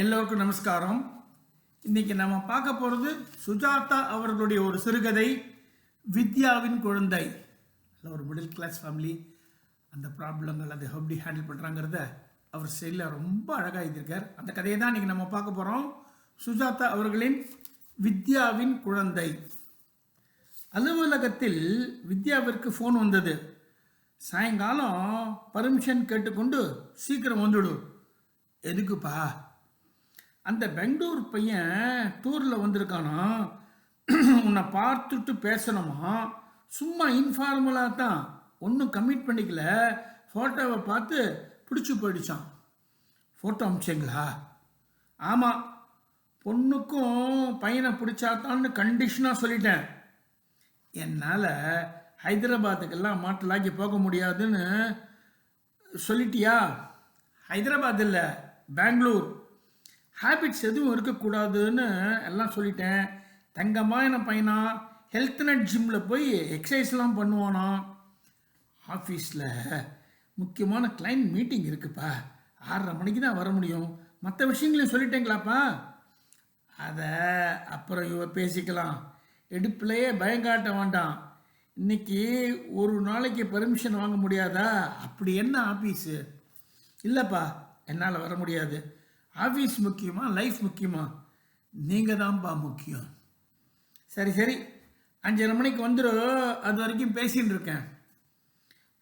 எல்லோருக்கும் நமஸ்காரம். இன்னைக்கு நம்ம பார்க்க போகிறது சுஜாதா அவர்களுடைய ஒரு சிறுகதை வித்யாவின் குழந்தை. அதில் ஒரு மிடில் கிளாஸ் ஃபேமிலி அந்த ப்ராப்ளங்கள் அதை எப்படி ஹேண்டில் பண்ணுறாங்கிறத அவர் ஸ்டைலில் ரொம்ப அழகாக எழுதியிருக்கார். அந்த கதையை தான் இன்றைக்கி நம்ம பார்க்க போகிறோம் சுஜாதா அவர்களின் வித்யாவின் குழந்தை. அலுவலகத்தில் வித்யாவிற்கு ஃபோன் வந்தது. சாயங்காலம் பர்மிஷன் கேட்டுக்கொண்டு சீக்கிரம் வந்துடு. எதுக்குப்பா? அந்த பெங்களூர் பையன் டூரில் வந்திருக்கானா? உன்னை பார்த்துட்டு பேசணுமா? சும்மா இன்ஃபார்மலாக தான். ஒன்றும் கமிட் பண்ணிக்கல. ஃபோட்டோவை பார்த்து பிடிச்சி போயிடுச்சான். ஃபோட்டோ அமிச்சிங்களா? ஆமாம் பொண்ணுக்கும் பையனை பிடிச்சாத்தான்னு கண்டிஷனாக சொல்லிட்டேன். என்னால் ஹைதராபாத்துக்கெல்லாம் மாட்டலாக்கி போக முடியாதுன்னு சொல்லிட்டியா? ஹைதராபாத் இல்லை பெங்களூர். ஹேபிட்ஸ் எதுவும் இருக்கக்கூடாதுன்னு எல்லாம் சொல்லிட்டேன். தங்கமான பையனா ஹெல்த் நட் ஜிம்மில் போய் எக்ஸசைஸ்லாம் பண்ணுவானா? ஆஃபீஸில் முக்கியமான கிளைண்ட் மீட்டிங் இருக்குப்பா. ஆறரை மணிக்கு தான் வர முடியும். மற்ற விஷயங்களையும் சொல்லிட்டேங்களாப்பா? அதை அப்புறம் இவ பேசிக்கலாம். எடுப்புலையே பயங்காட்ட வேண்டாம். இன்னைக்கு ஒரு நாளைக்கு பர்மிஷன் வாங்க முடியாதா? அப்படி என்ன ஆஃபீஸு இல்லைப்பா என்னால் வர முடியாது. ஆஃபீஸ் முக்கியமா லைஃப் முக்கியமா? நீங்கள் தான்ப்பா முக்கியம். சரி சரி. அஞ்சரை மணிக்கு வந்துடும் அது வரைக்கும் பேசின்னு இருக்கேன்.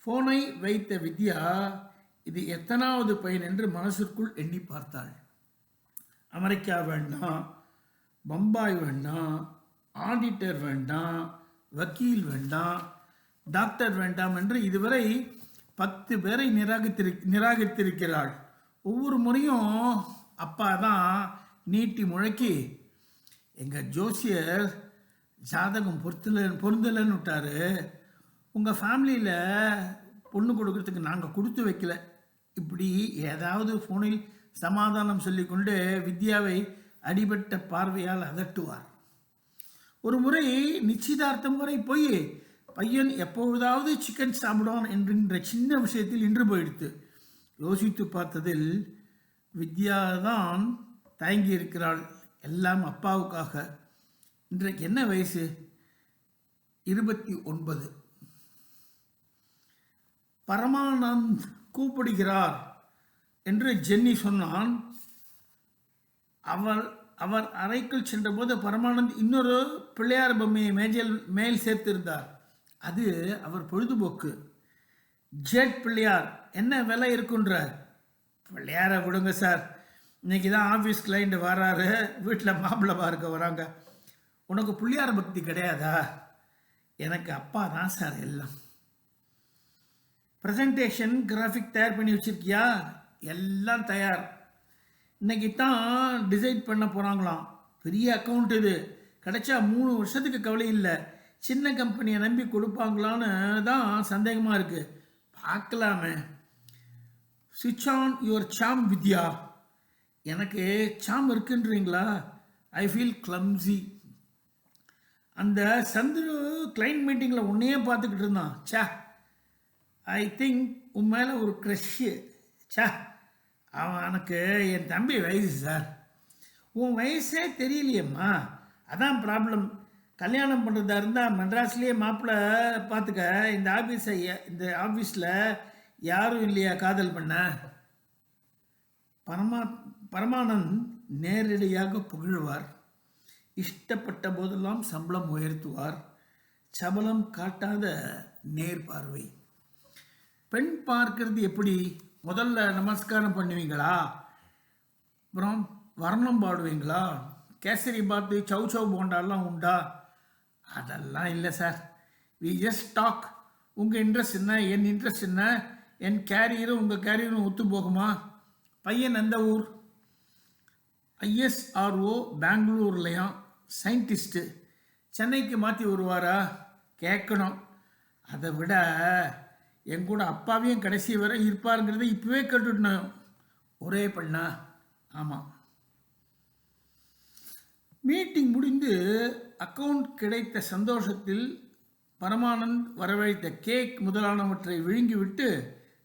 ஃபோனை வைத்த வித்யா இது எத்தனாவது பையன் என்று மனசிற்குள் எண்ணி பார்த்தாள். அமெரிக்கா வேண்டாம் பம்பாய் வேண்டாம் ஆடிட்டர் வேண்டாம் வக்கீல் வேண்டாம் டாக்டர் வேண்டாம் என்று இதுவரை பத்து பேரை நிராகரித்திரு நிராகரித்திருக்கிறாள். ஒவ்வொரு முறையும் அப்பா தான் நீட்டி முழக்கி எங்கள் ஜோசியர் ஜாதகம் பொருத்தல பொருந்தலைன்னு விட்டாரு. உங்கள் ஃபேமிலியில் பொண்ணு கொடுக்கறதுக்கு நாங்கள் கொடுத்து வைக்கல. இப்படி ஏதாவது ஃபோனில் சமாதானம் சொல்லிக்கொண்டு வித்யாவை அடிபட்ட பார்வையால் அதட்டுவார். ஒரு முறை நிச்சயதார்த்தம் வரை போய் பையன் எப்பொழுதாவது சிக்கன் சாப்பிடுவான் என்கின்ற சின்ன விஷயத்தில் நின்று போயிடுத்து. யோசித்து பார்த்ததில் வித்யா தான் தயங்கி இருக்கிறாள் எல்லாம் அப்பாவுக்காக. இன்றைக்கு என்ன வயசு? இருபத்தி ஒன்பது. பரமானந்த் கூப்பிடுகிறார் என்று ஜென்னி சொன்னான். அவர் அவர் அறைக்குள் சென்றபோது பரமானந்த் இன்னொரு பிள்ளையார் பொம்மையை மேஜல் மேல் சேர்த்திருந்தார். அது அவர் பொழுதுபோக்கு. ஜெட் பிள்ளையார் என்ன விலை இருக்குன்றார் பிள்ளையாரை விடுங்க சார். இன்னைக்கு தான் ஆஃபீஸ் கிளைண்ட் வராரு. வீட்டில் மாப்பிள்ளை பார்க்க வராங்க. உனக்கு பிள்ளையார பக்தி கிடையாதா? எனக்கு அப்பா தான் சார் எல்லாம். ப்ரெசன்டேஷன் கிராஃபிக் தயார் பண்ணி வச்சுருக்கியா? எல்லாம் தயார். இன்னைக்கு தான் டிசைட் பண்ண போகிறாங்களாம் பெரிய அக்கௌண்ட் இது. கிடைச்சா மூணு வருஷத்துக்கு கவலை இல்லை. சின்ன கம்பெனியை நம்பி கொடுப்பாங்களான்னு தான் சந்தேகமாக இருக்குது பார்க்கலாமே. சுவிட்ச் ஆன் யுவர் சாம் வித்யா எனக்கு சாம் இருக்குன்றீங்களா? ஐ ஃபீல் கிளம்ஸி அந்த சந்துரு கிளைண்ட் மீட்டிங்கில் உன்னையே பார்த்துக்கிட்டு இருந்தான். சே ஐ திங்க் உன் மேலே ஒரு க்ரஷ்ஷு சே எனக்கு என் தம்பி வயசு சார் உன் வயசே தெரியலையேம்மா. அதான் ப்ராப்ளம் கல்யாணம் பண்ணுறதா இருந்தால் மெட்ராஸ்லேயே மாப்பிள்ளை பார்த்துக்க. இந்த ஆஃபீஸை இந்த ஆஃபீஸில் யாரும் இல்லையா காதல் பண்ண? பரமா பரமானந்த் நேரடியாக புகழ்வார். இஷ்டப்பட்ட போதெல்லாம் சம்பளம் உயர்த்துவார். சபலம் காட்டாத நேர் பார்வை. பெண் பார்க்கறது எப்படி? முதல்ல நமஸ்காரம் பண்ணுவீங்களா? அப்புறம் வர்ணம் பாடுவீங்களா? கேசரி பாத்து சௌ சௌ போண்டாலாம் உண்டா? அதெல்லாம் இல்லை சார். வி ஜஸ்ட் டாக் உங்கள் இன்ட்ரெஸ்ட் என்ன? என் இன்ட்ரெஸ்ட் என்ன? என் கேரியரும் உங்கள் கேரியரும் ஒத்து போகுமா? பையன் எந்த ஊர்? ஐஎஸ்ஆர்ஓ பெங்களூர்லையும் சயின்டிஸ்ட்டு சென்னைக்கு மாற்றி வருவாரா? கேட்கணும் அதை விட என் கூட அப்பாவையும் கடைசி வரை இருப்பாருங்கிறத இப்போவே கேட்டுட்டணும் ஒரே பண்ணா? ஆமாம் மீட்டிங் முடிந்து அக்கவுண்ட் கிடைத்த சந்தோஷத்தில் பரமானந்த் வரவழைத்த கேக் முதலானவற்றை விழுங்கிவிட்டு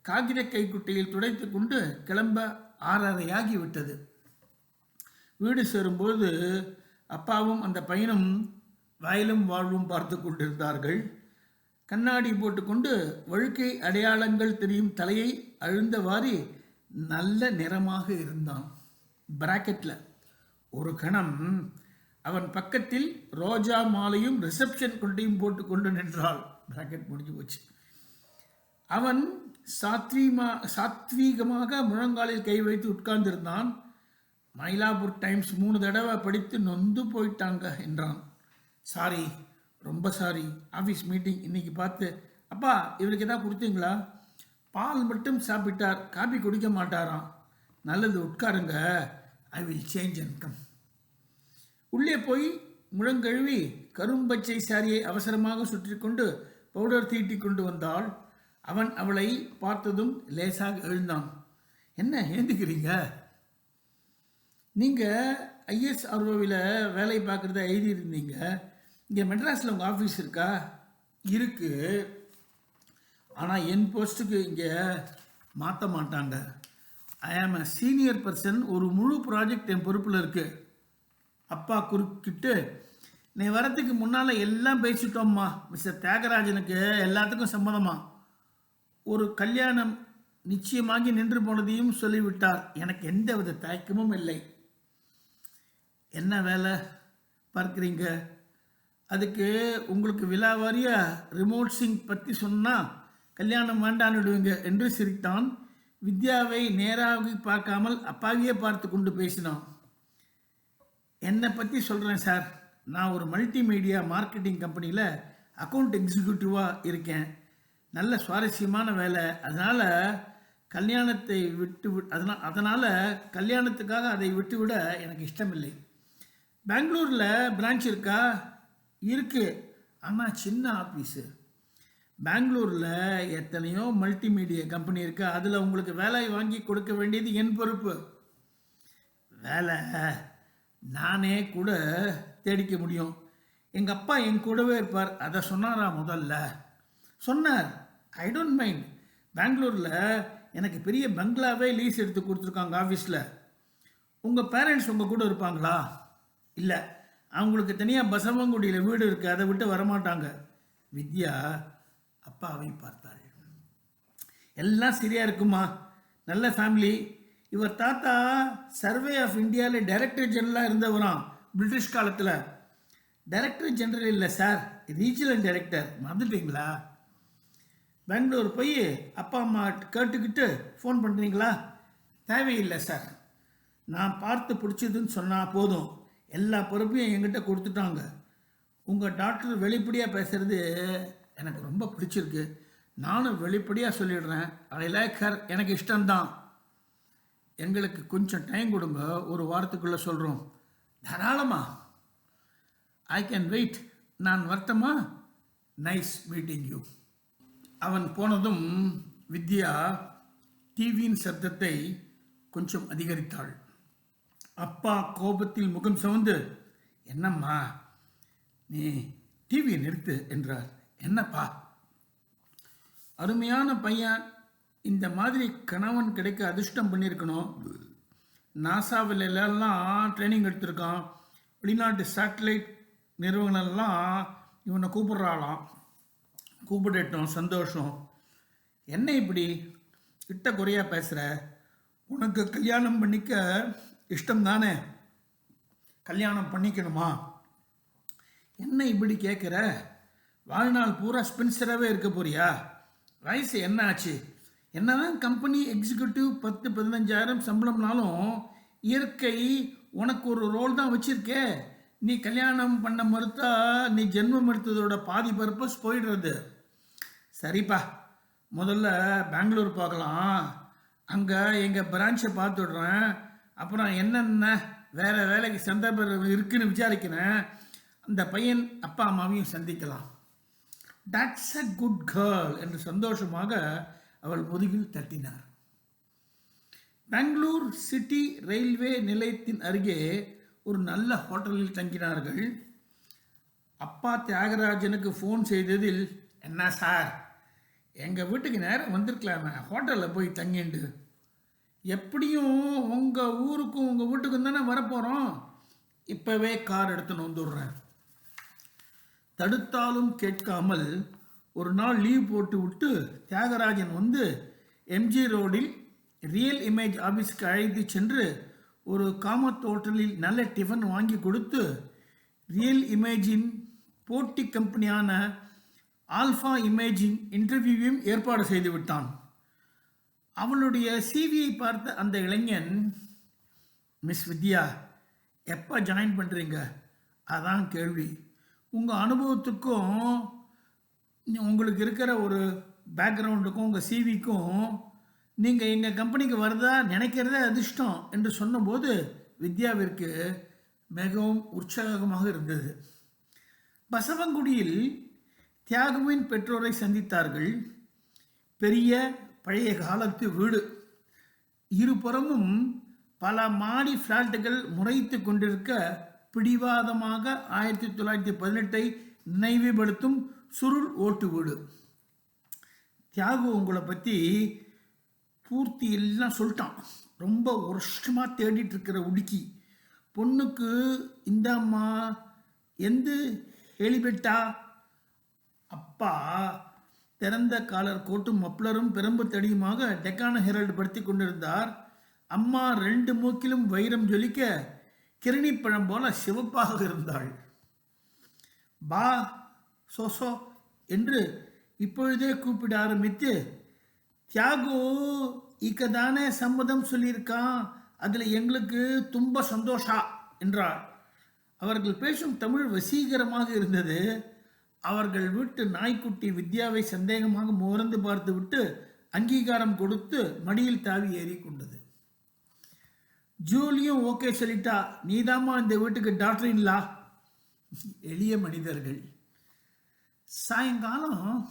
காகித கைக்குட்டையில் துடைத்து கொண்டு கிளம்ப ஆறரையாகி விட்டது வீடு சேரும்போது அப்பாவும் அந்த பையனும் வயலும் வாழ்வும் பார்த்து கொண்டிருந்தார்கள். கண்ணாடி போட்டுக்கொண்டு வழுக்கை அடையாளங்கள் தெரியும் தலையை அழுந்தவாறு நல்ல நிறமாக இருந்தான். பிராக்கெட்டில் ஒரு கணம் அவன் பக்கத்தில் ரோஜா மாலையும் ரிசப்ஷன் கொண்டையும் போட்டுக்கொண்டு நின்றாள். பிராக்கெட் முடிஞ்சு போச்சு. அவன் சாத்வீமா சாத்வீகமாக முழங்காலில் கை வைத்து உட்கார்ந்திருந்தான். மயிலாப்பூர் டைம்ஸ் மூணு தடவை படித்து நொந்து போயிட்டாங்க என்றான். சாரி ரொம்ப சாரி. ஆஃபீஸ் மீட்டிங் இன்னைக்கு பார்த்து அப்பா இவருக்கு எதாவது கொடுத்தீங்களா? பால் மட்டும் சாப்பிட்டார். காபி குடிக்க மாட்டாராம். நல்லது உட்காருங்க. ஐ வில் சேஞ்ச் இன்கம் உள்ளே போய் முழங்கழுவி கரும்பச்சை சாரியை அவசரமாக சுற்றி கொண்டு பவுடர் தீட்டி கொண்டு வந்தாள். அவன் அவளை பார்த்ததும் லேசாக எழுந்தான். என்ன ஏந்துக்கிறீங்க? நீங்கள் ஐஎஸ்ஆர்ஓவில் வேலை பார்க்குறத எழுதியிருந்தீங்க. இங்கே மெட்ராஸில் உங்கள் ஆஃபீஸ் இருக்கா? இருக்குது ஆனால் என் போஸ்ட்டுக்கு இங்கே மாற்ற மாட்டாங்க. ஐ ஆம் அ சீனியர் பர்சன். ஒரு முழு ப்ராஜெக்ட் என் பொறுப்பில் இருக்குது அப்பா குறுக்கிட்டு நீ வரத்துக்கு முன்னால் எல்லாம் பேசிட்டோம்மா. மிஸ்டர் தியாகராஜனுக்கு எல்லாத்துக்கும் சம்மதமா? ஒரு கல்யாணம் நிச்சயமாகி நின்று போனதையும் சொல்லிவிட்டார். எனக்கு எந்த வித தயக்கமும் இல்லை. என்ன வேலை பார்க்குறீங்க? அதுக்கு உங்களுக்கு விழாவாரிய ரிமோட் சிங் பற்றி சொன்னால் கல்யாணம் வேண்டான்னுடுவீங்க என்று சிரித்தான். வித்யாவை நேராக பார்க்காமல் அப்பாவியே பார்த்து கொண்டு பேசினோம் என்னை பற்றி சொல்கிறேன் சார். நான் ஒரு மல்டிமீடியா மார்க்கெட்டிங் கம்பெனியில் அக்கௌண்ட் எக்ஸிக்யூட்டிவாக இருக்கேன். நல்ல சுவாரஸ்யமான வேலை. அதனால் கல்யாணத்தை விட்டு விட் அதனால் அதனால் கல்யாணத்துக்காக அதை விட்டுவிட எனக்கு இஷ்டமில்லை. பெங்களூரில் பிரான்ச் இருக்கா? இருக்குது ஆனால் சின்ன ஆஃபீஸு பெங்களூரில் எத்தனையோ மல்டிமீடியா கம்பெனி இருக்குது அதில் உங்களுக்கு வேலை வாங்கி கொடுக்க வேண்டியது என் பொறுப்பு. வேலை நானே கூட தேடிக்க முடியும். எங்கள் அப்பா என் கூடவே இருப்பார். அதை சொன்னாரா முதல்ல? சொன்னார். ஐ டோன்ட் மைண்ட் பெங்களூரில் எனக்கு பெரிய பங்களாவே லீஸ் எடுத்து கொடுத்துருக்காங்க ஆஃபீஸில் உங்கள் பேரண்ட்ஸ் உங்கள் கூட இருப்பாங்களா? இல்லை. அவங்களுக்கு தனியாக பசவங்குடியில் வீடு இருக்குது அதை விட்டு வரமாட்டாங்க. வித்யா அப்பாவை பார்த்தாள். எல்லாம் சரியாக இருக்குமா? நல்ல ஃபேமிலி இவர் தாத்தா சர்வே ஆஃப் இந்தியாவில் டைரக்டர் ஜெனரலாக இருந்தவராம் பிரிட்டிஷ் காலத்தில். டைரக்டர் ஜெனரல் இல்லை சார் ரீஜனல் டைரக்டர் மறந்துட்டீங்களா? பெங்களூர் போய் அப்பா அம்மா கேட்டுக்கிட்டு ஃபோன் பண்ணுறீங்களா தேவையில்லை சார் நான் பார்த்து பிடிச்சதுன்னு சொன்னால் போதும். எல்லா பொறுப்பையும் என்கிட்ட கொடுத்துட்டாங்க. உங்கள் டாக்டர் வெளிப்படையாக பேசுகிறது எனக்கு ரொம்ப பிடிச்சிருக்கு. நானும் வெளிப்படையாக சொல்லிடுறேன். ஐ லைக் ஹர் எனக்கு இஷ்டம்தான். எங்களுக்கு கொஞ்சம் டைம் கொடுங்க. ஒரு வாரத்துக்குள்ளே சொல்கிறோம் தாராளமா. ஐ கேன் வெயிட் நான் வரட்டமா? நைஸ் மீட்டிங் யூ அவன் போனதும் வித்யா டிவியின் சத்தத்தை கொஞ்சம் அதிகரித்தாள். அப்பா கோபத்தில் முகம் சவுந்து என்னம்மா நீ டிவியை நிறுத்து என்றார். என்னப்பா? அருமையான பையன். இந்த மாதிரி கணவன் கிடைக்க அதிர்ஷ்டம் பண்ணியிருக்கணும். நாசாவில் எல்லாம் ட்ரைனிங் எடுத்திருக்கான். வெளிநாட்டு சேட்டலைட் நிறுவனம்லாம் இவனை கூப்பிட்றாளாம். கூப்பிடட்டும் சந்தோஷம். என்ன இப்படி கிட்ட குறையா பேசுகிற உனக்கு கல்யாணம் பண்ணிக்க இஷ்டம் தானே கல்யாணம் பண்ணிக்கணுமா? என்ன இப்படி கேட்குற வாழ்நாள் பூரா ஸ்பென்சராகவே இருக்க போறியா? வயசு என்ன ஆச்சு? என்னதான் கம்பெனி எக்ஸிக்யூட்டிவ் பத்து பதினஞ்சாயிரம் சம்பளம்னாலும் இயற்கை உனக்கு ஒரு ரோல் தான் வச்சிருக்கே. நீ கல்யாணம் பண்ண மறுத்தா நீ ஜென்மம் எடுத்ததோட பாதி பர்பஸ் போயிடுறது. சரிப்பா. முதல்ல பெங்களூர் பார்க்கலாம் அங்கே எங்கள் பிரான்ச்சை பார்த்து விட்றேன் அப்புறம் என்னென்ன வேறு வேலைக்கு சந்தர்ப்பம் இருக்குன்னு விசாரிக்கிறேன். அந்த பையன் அப்பா அம்மாவையும் சந்திக்கலாம். தட்ஸ் அ குட் கேர்ள் என்று சந்தோஷமாக அவள் முதுகில் தட்டினார். பெங்களூர் சிட்டி ரயில்வே நிலையத்தின் அருகே ஒரு நல்ல ஹோட்டலில் தங்கினார்கள். அப்பா தியாகராஜனுக்கு ஃபோன் செய்ததில் என்ன சார்? எங்கள் வீட்டுக்கு நேரம் வந்திருக்கலாமே. ஹோட்டலில் போய் தங்கிண்டு. எப்படியும் உங்கள் ஊருக்கும் உங்கள் வீட்டுக்கும் தானே வரப்போகிறோம் இப்போவே கார் எடுத்துன்னு வந்துடுறேன் தடுத்தாலும் கேட்காமல் ஒரு நாள் லீவ் போட்டு விட்டு தியாகராஜன் வந்து எம்ஜி ரோடில் ரியல் இமேஜ் ஆஃபீஸ்க்கு அழைத்து சென்று ஒரு காமத் ஹோட்டலில் நல்ல டிஃபன் வாங்கி கொடுத்து ரியல் இமேஜின் போட்டி கம்பெனியான ஆல்ஃபா இமேஜிங் இன்டர்வியூவையும் ஏற்பாடு செய்துவிட்டான். அவளுடைய சிவியை பார்த்த அந்த இளைஞன் மிஸ் வித்யா எப்போ ஜாயின் பண்ணுறீங்க அதான் கேள்வி. உங்கள் அனுபவத்துக்கும் உங்களுக்கு இருக்கிற ஒரு பேக்ரவுண்டுக்கும் உங்கள் சிவிக்கும் நீங்கள் எங்கள் கம்பெனிக்கு வரதா நினைக்கிறதே அதிர்ஷ்டம் என்று சொன்னபோது வித்யாவிற்கு மிகவும் உற்சாகமாக இருந்தது. பசவங்குடியில் தியாகுவின் பெற்றோரை சந்தித்தார்கள். பெரிய பழைய காலத்து வீடு. இருபுறமும் பல மாடி ஃப்ளாட்டுகள் முறைத்து கொண்டிருக்க பிடிவாதமாக ஆயிரத்தி தொள்ளாயிரத்தி பதினெட்டை நினைவுபடுத்தும் சுருள் ஓட்டு வீடு. தியாகு உங்களை பற்றி பூர்த்தி எல்லாம் சொல்லிட்டான். ரொம்ப வருஷமாக தேடிட்டு இருக்கிற உடுக்கி. பொண்ணுக்கு இந்த அம்மா எந்த ஹெலிபெட்டா அப்பா திறந்த காலர் கோட்டும் மப்ளரும் பெரும்பு தடியுமாக டெக்கான ஹெரல்டு படுத்தி கொண்டிருந்தார். அம்மா ரெண்டு மூக்கிலும் வைரம் ஜொலிக்க கிரணி பழம் போல சிவப்பாக இருந்தாள். பா சோசோ என்று இப்பொழுதே கூப்பிட ஆரம்பித்து தியாகு இக்க தானே சம்மதம் சொல்லியிருக்கான். அதில் எங்களுக்கு தும்ப சந்தோஷா என்றார் அவர்கள் பேசும் தமிழ் வசீகரமாக இருந்தது. அவர்கள் வீட்டு நாய்க்குட்டி வித்யாவை சந்தேகமாக முகர்ந்து பார்த்துவிட்டு அங்கீகாரம் கொடுத்து மடியில் தாவி ஏறி கொண்டது. ஜூலியும் ஓகே சொல்லிட்டா நீதாம்மா இந்த வீட்டுக்கு டாக்டர் இல்லா? எளிய மனிதர்கள். சாயங்காலம்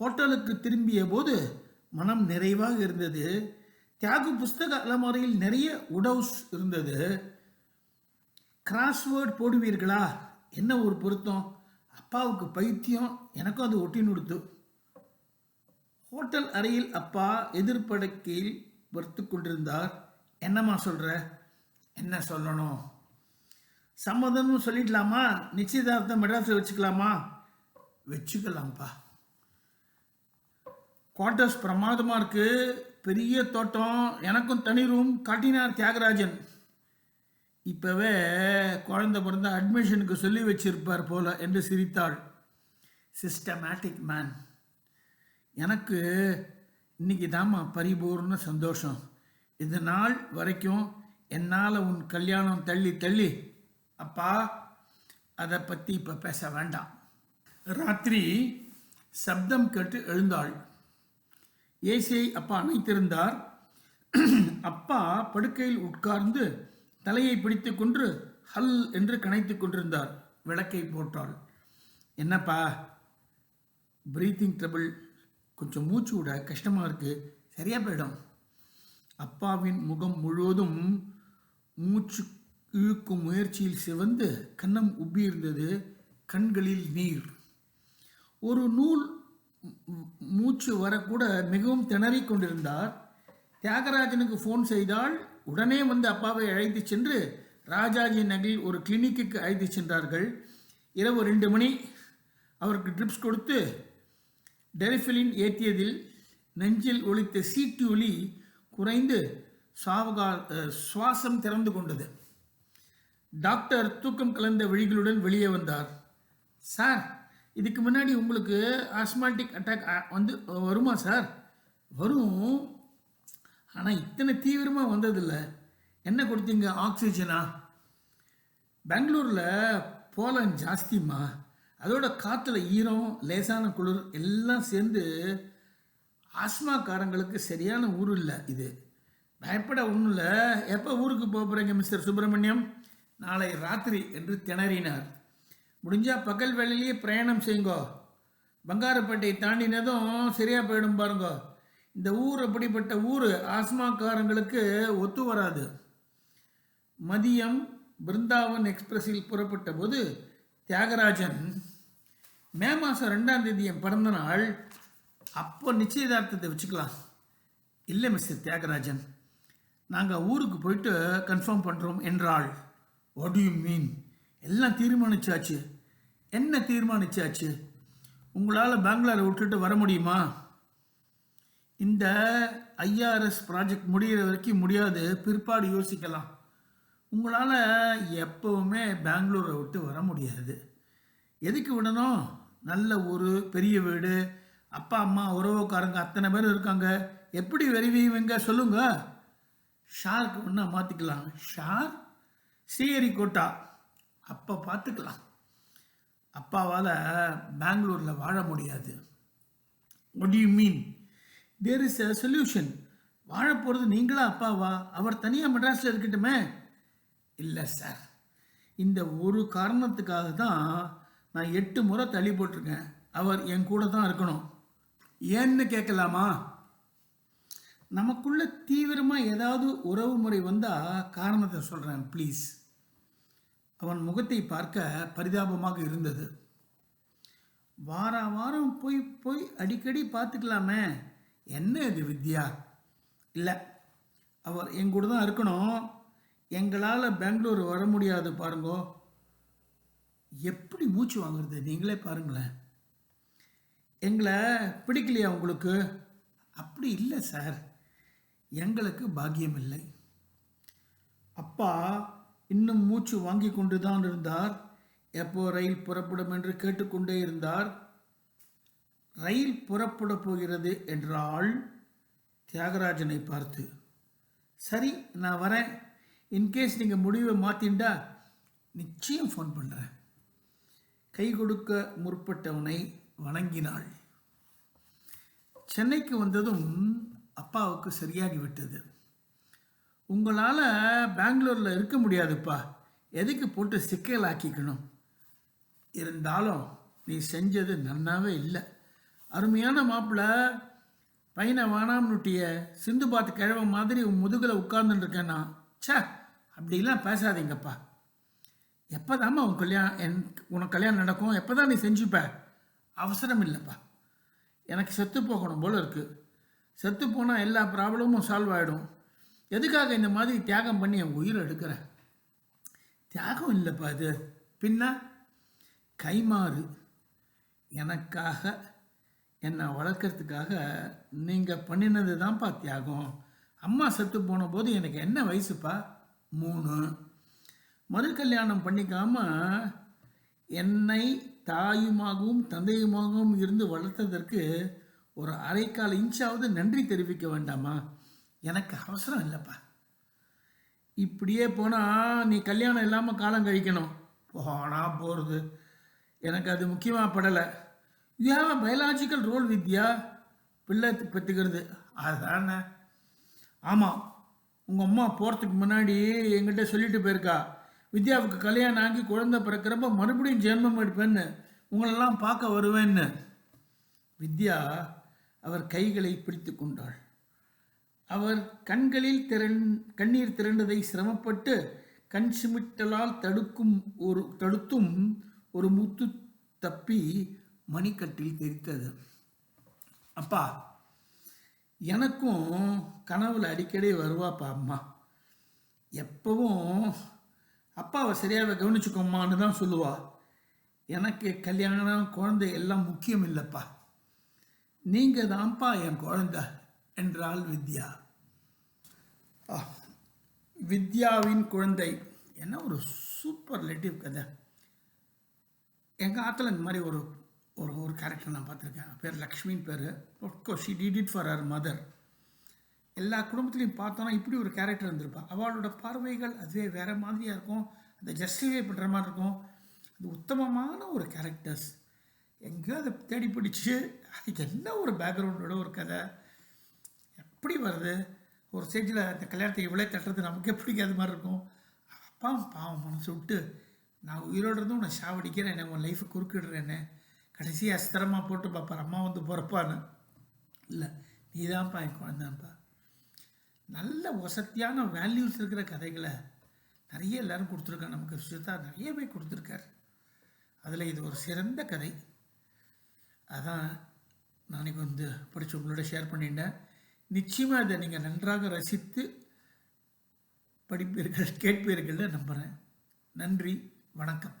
ஹோட்டலுக்கு திரும்பிய போது மனம் நிறைவாக இருந்தது. தியாகு புஸ்தக அலமாரியில் நிறைய உடவுஸ் இருந்தது. கிராஸ்வேர்ட் போடுவீர்களா? என்ன ஒரு பொருத்தம்? அப்பாவுக்கு பைத்தியம் எனக்கும் அது ஒட்டி கொடுத்து ஹோட்டல் அறையில் அப்பா எதிர்ப்படக்கையில் வறுத்து கொண்டிருந்தார். என்னம்மா சொல்கிற என்ன சொல்லணும்? சம்மதம்னு சொல்லிடலாமா? நிச்சயதார்த்தம் மெட்ராஸில் வச்சுக்கலாமா? வச்சுக்கலாம்ப்பா. குவார்ட்டர்ஸ் பிரமாதமாக இருக்கு. பெரிய தோட்டம் எனக்கும் தனி ரூம் காட்டினார் தியாகராஜன். இப்போவே குழந்த பிறந்த அட்மிஷனுக்கு சொல்லி வச்சிருப்பார் போல என்று சிரித்தாள். சிஸ்டமேட்டிக் மேன் எனக்கு இன்னைக்கு தாம்மா பரிபூர்ண சந்தோஷம். இது நாள் வரைக்கும் என்னால் உன் கல்யாணம் தள்ளி தள்ளி. அப்பா அதை பற்றி இப்போ பேச வேண்டாம். ராத்திரி சப்தம் கேட்டு எழுந்தாள். ஏசியை அப்பா அணைத்திருந்தார். அப்பா படுக்கையில் உட்கார்ந்து தலையை பிடித்து கொன்று ஹல் என்று கனைத்து கொண்டிருந்தார். விளக்கை போட்டாள். என்னப்பா ப்ரீத்திங் ட்ரபிள் கொஞ்சம் மூச்சு விட கஷ்டமாக இருக்குது சரியாக போயிடும். அப்பாவின் முகம் முழுவதும் மூச்சு இழுக்கும் முயற்சியில் சிவந்து கன்னம் உப்பியிருந்தது கண்களில் நீர். ஒரு நூல் மூச்சு வரக்கூட மிகவும் திணறிக் கொண்டிருந்தார். தியாகராஜனுக்கு ஃபோன் செய்தால் உடனே வந்து அப்பாவை அழைத்து சென்று ராஜாஜி நகரில் ஒரு கிளினிக்குக்கு அழைத்து சென்றார்கள். இரவு ரெண்டு மணி. அவருக்கு ட்ரிப்ஸ் கொடுத்து டெரிஃபிலின் ஏற்றியதில் நெஞ்சில் ஒழித்த சீட்டு ஒளி குறைந்து சாவகா சுவாசம் திறந்து கொண்டது. டாக்டர் தூக்கம் கலந்த விழிகளுடன் வெளியே வந்தார். சார் இதுக்கு முன்னாடி உங்களுக்கு ஆஸ்மாட்டிக் அட்டாக் வந்து வருமா சார்? வரும். ஆனால் இத்தனை தீவிரமாக வந்ததில்லை. என்ன கொடுத்தீங்க? ஆக்சிஜனா? பெங்களூரில் போலன் ஜாஸ்திம்மா. அதோட காற்றுல ஈரம் லேசான குளிர் எல்லாம் சேர்ந்து ஆஸ்மாக்காரங்களுக்கு சரியான ஊர் இல்லை இது. பயப்பட ஒன்றும் இல்லை. எப்போ ஊருக்கு போக போகிறீங்க மிஸ்டர் சுப்பிரமணியம்? நாளை ராத்திரி என்று திணறினார். முடிஞ்சால் பகல் வேலையிலேயே பிரயாணம் செய்யுங்கோ. பங்காரப்பேட்டை தாண்டினதும் சரியாக போயிடும் பாருங்க. இந்த ஊர் அப்படிப்பட்ட ஊர் ஆஸ்மாக்காரங்களுக்கு ஒத்து வராது. மதியம் பிருந்தாவன் எக்ஸ்பிரஸில் புறப்பட்ட போது தியாகராஜன் மே மாதம் ரெண்டாம் தேதி என் பிறந்த நாள் அப்போ நிச்சயதார்த்தத்தை வச்சுக்கலாம். இல்லை மிஸ்டர் தியாகராஜன் நாங்கள் ஊருக்கு போயிட்டு கன்ஃபார்ம் பண்ணுறோம் என்றாள். வாட் யூ மீன் எல்லாம் தீர்மானிச்சாச்சு. என்ன தீர்மானிச்சாச்சு? உங்களால் பெங்களூரை விட்டுட்டு வர முடியுமா? இந்த ஐஆர்எஸ் ப்ராஜெக்ட் முடிகிற வரைக்கும் முடியாது. பிற்பாடு யோசிக்கலாம். உங்களால் எப்போவுமே பெங்களூரை விட்டு வர முடியாது. எதுக்கு விடணும்? நல்ல ஊர் பெரிய வீடு அப்பா அம்மா உறவுக்காரங்க அத்தனை பேர் இருக்காங்க. எப்படி வருவீங்க சொல்லுங்க. ஷாருக்கு ஒன்றா மாற்றிக்கலாம் ஷார் ஸ்ரீஹரிகோட்டா அப்போ பார்த்துக்கலாம் அப்பாவால் பெங்களூரில் வாழ முடியாது. What you mean there is a solution வாழ போகிறது நீங்களா அப்பாவா? அவர் தனியாக மெட்ராஸில் இருக்கட்டுமே. இல்லை சார் இந்த ஒரு காரணத்துக்காக தான் நான் எட்டு முறை தள்ளி போட்டிருக்கேன். அவர் என் கூட தான் இருக்கணும். ஏன்னு கேட்கலாமா? நமக்குள்ள தீவிரமாக ஏதாவது உறவு முறை வந்தால் காரணத்தை சொல்கிறேன் ப்ளீஸ் அவன் முகத்தை பார்க்க பரிதாபமாக இருந்தது. வார வாரம் போய் போய் அடிக்கடி பார்த்துக்கலாமே. என்ன இது வித்யா? இல்லை அவர் எங்கூட தான் இருக்கணும். எங்களால் பெங்களூர் வர முடியாது பாருங்கோ. எப்படி மூச்சு வாங்குறது? நீங்களே பாருங்களேன். எங்களை பிடிக்கலையா உங்களுக்கு? அப்படி இல்லை சார். எங்களுக்கு பாக்கியம் இல்லை. அப்பா இன்னும் மூச்சு வாங்கி கொண்டு தான் இருந்தார். எப்போ ரயில் புறப்படும் என்று கேட்டுக்கொண்டே இருந்தார். ரயில் புறப்பட போகிறது என்றாள் தியாகராஜனை பார்த்து. சரி நான் வரேன். இன்கேஸ் நீங்கள் முடிவை மாற்றிண்டா நிச்சயம் ஃபோன் பண்ணுறேன் கை கொடுக்க முற்பட்டவனை வணங்கினாள். சென்னைக்கு வந்ததும் அப்பாவுக்கு சரியாகி விட்டது. உங்களால் பெங்களூரில் இருக்க முடியாதுப்பா. எதுக்கு போட்டு சிக்கலாக்கிக்கணும்? இருந்தாலும் நீ செஞ்சது நன்னாவே இல்லை. அருமையான மாப்பிள்ளை பையனை வேணாம்னுட்டிய சிந்து பார்த்து கிழவ மாதிரி உன் முதுகில் நான் ச்ச அப்படிலாம் பேசாதீங்கப்பா. எப்போதாம்மா உன் கல்யாணம் என் உனக்கு கல்யாணம் நடக்கும்? எப்போ தான் நீ செஞ்சுப்ப? அவசரம் இல்லைப்பா. எனக்கு செத்து போகணும் போல இருக்குது செத்து போனால் எல்லா ப்ராப்ளமும் சால்வ் ஆகிடும் எதுக்காக இந்த மாதிரி தியாகம் பண்ணி என் உயிரை எடுக்கிற? தியாகம் இல்லைப்பா இது. பின்ன கைமாறு. எனக்காக என்னை வளர்க்கறதுக்காக நீங்கள் பண்ணினது தான்ப்பா தியாகம். அம்மா செத்து போன போது எனக்கு என்ன வயசுப்பா? மூணு. மறு கல்யாணம் பண்ணிக்காம என்னை தாயுமாகவும் தந்தையுமாகவும் இருந்து வளர்த்ததற்கு ஒரு அரைக்கால் இன்ச்சாவது நன்றி தெரிவிக்க வேண்டாமா? எனக்கு அவசரம் இல்லைப்பா. இப்படியே போனால் நீ கல்யாணம் இல்லாமல் காலம் கழிக்கணும். போனால் போகிறது எனக்கு அது முக்கியமாக படலை. You have a biological role Vidya? பிள்ளை பெற்றுக்கிறது அதுதானே ஆமாம் உங்கள் அம்மா போகிறதுக்கு முன்னாடி எங்கிட்ட சொல்லிட்டு போயிருக்கா வித்யாவுக்கு கல்யாணம் ஆகி குழந்தை பிறக்கிறப்ப மறுபடியும் ஜென்மம் எடுப்பேன்னு உங்களெல்லாம் பார்க்க வருவேன்னு. வித்யா அவர் கைகளை பிடித்து கொண்டாள். அவர் கண்களில் திரண் கண்ணீர் திரண்டதை சிரமப்பட்டு கண் சிமிட்டலால் தடுக்கும் ஒரு தடுத்தும் ஒரு முத்து தப்பி மணிக்கட்டில் தெரித்தது. அப்பா எனக்கும் கனவுல அடிக்கடி வருவாப்பா அம்மா. எப்பவும் அப்பாவை சரியாக கவனிச்சுக்கோம்மான்னு தான் சொல்லுவா. எனக்கு கல்யாணம் குழந்தை எல்லாம் முக்கியம் இல்லைப்பா. நீங்கள் தான்ப்பா என் குழந்தை என்றாள் வித்யா. வித்யாவின் குழந்தை. என்ன ஒரு சூப்பர் லெட்டிவ் கதை. எங்கள் ஆற்றுல இந்த மாதிரி ஒரு ஒரு ஒரு கேரக்டர் நான் பார்த்துருக்கேன். பேர் லக்ஷ்மின்னு பேர். Course she did it for her mother எல்லா குடும்பத்துலையும் பார்த்தோன்னா இப்படி ஒரு கேரக்டர் இருந்திருப்பா. அவளோட பார்வைகள் அதுவே வேறு மாதிரியாக இருக்கும். அதை ஜஸ்டிஃபை பண்ணுற மாதிரி இருக்கும். அது உத்தமமான ஒரு கேரக்டர்ஸ் எங்கேயோ அதை தேடி பிடிச்சி அதுக்கு என்ன ஒரு பேக்ரவுண்டோட ஒரு கதை. எப்படி வருது? ஒரு ஸ்டேஜில் அந்த கல்யாணத்தை இவ்வளோ தட்டுறது நமக்கே பிடிக்காத மாதிரி இருக்கும். அப்பா பாவம் மனசு விட்டு நான் உயிரோடு இருந்தும் உன்னை சாவடிக்கிறேன் என்ன உன் லைஃப்பை குறுக்கிடுறேன்னு. கடைசி அஸ்திரமாக போட்டு பார்ப்பார் அம்மா வந்து பிறப்பான்னு இல்லை நீ தான்ப்பா என் குழந்தான்ப்பா. நல்ல வசதியான வேல்யூஸ் இருக்கிற கதைகளை நிறைய எல்லாரும் கொடுத்துருக்காங்க. நமக்கு சுஜிதா நிறைய பேர் கொடுத்துருக்காரு. அதில் இது ஒரு சிறந்த கதை. அதான் நாளைக்கு வந்து படித்து உங்களோட ஷேர் பண்ணிட்டேன். நிச்சயமாக இதை நீங்கள் நன்றாக ரசித்து படிப்பீர்கள் கேட்பீர்கள் நம்புகிறேன் நன்றி வணக்கம்.